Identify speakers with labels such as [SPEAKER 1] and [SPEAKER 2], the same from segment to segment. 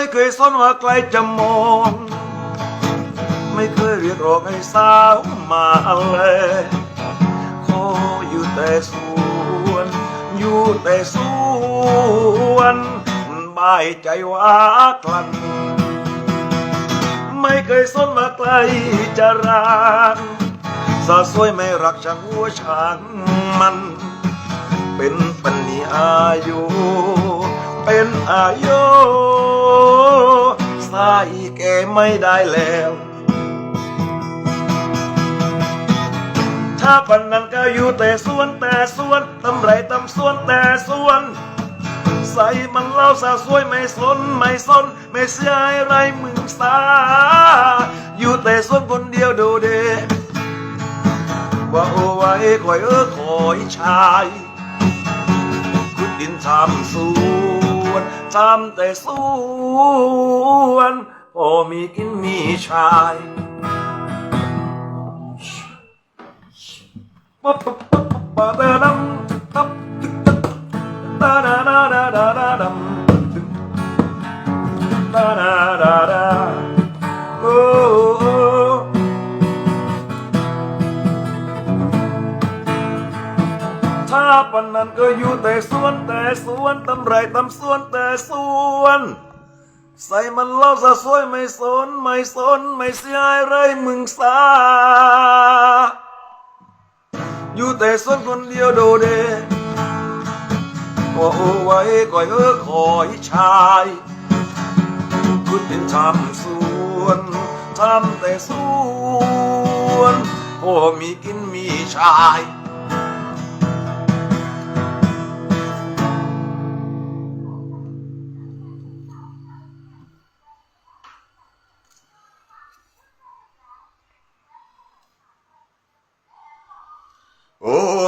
[SPEAKER 1] ไม่เคยสนว่าใครจะมอง ไม่เคยเรียกร้องให้สาวมาเลยขออยู่แต่สวน อยู่แต่สวนบายใจว่าคลัน ไม่เคยสนว่าใครจะรักสาสวยไม่รักช่างหัวช่างมัน เป็นปัญญาอายุเป็นอายุายแกไม่ได้แล้ว ถ้าปันนั้นก็อยู่แต่สวนแต่สวนตำไรตำสวนแต่สวน ใส่มันเล่าสาวสวยไม่สนไม่สน ไม่เสียอะไรมึงสาอยู่แต่สวนคนเดียวโดเดว่าโอ้ไว้คอยเออคอยชายขุดดินทำสวนทำแต่สวน มีกินมีชายปั๊บปั๊บปั๊บปั๊บตาดำตับตึกตึกตาดาดาดาดาดาดำตึกตาดาดาดาโอ้ถ้าปันนั้นก็อยู่แต่สวนแต่สวนตำไรตำสวนแต่สวน ใส่มันเล่าสะสวยไม่สนไม่สนไม่เสียอะไรมึงสาอยู่แต่สวนคนเดียวโดเดว่าโอไว้ก่อยเออคอยชายคุดเป็นทำสวนทำแต่สวนพอมีกินมีชาย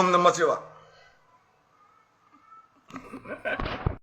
[SPEAKER 1] โอมนมัสชิวะ